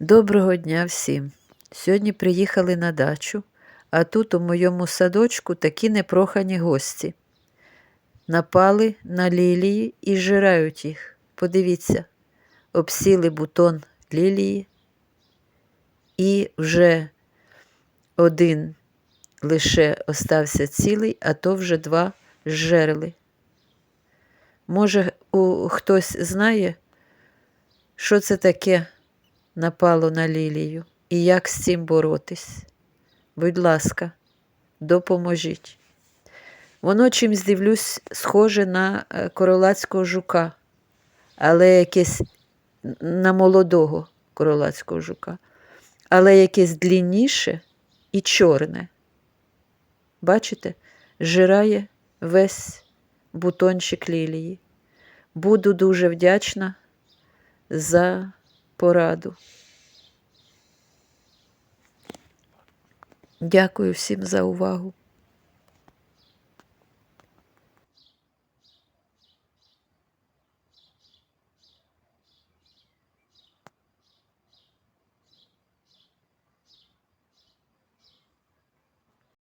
Доброго дня всім! Сьогодні приїхали на дачу, а тут у моєму садочку такі непрохані гості. Напали на лілії і жирають їх. Подивіться, обсіли бутон лілії, і вже один лише остався цілий, а то вже два зжерли. Може, у, хтось знає, що це таке напало на лілію і як з цим боротись? Будь ласка, допоможіть. Воно чимсь дивлюсь, схоже на е, королацького жука, але якесь на молодого королацького жука, але якесь длінніше і чорне. Бачите, жирає весь бутончик лілії. Буду дуже вдячна за пораду. Дякую всім за увагу.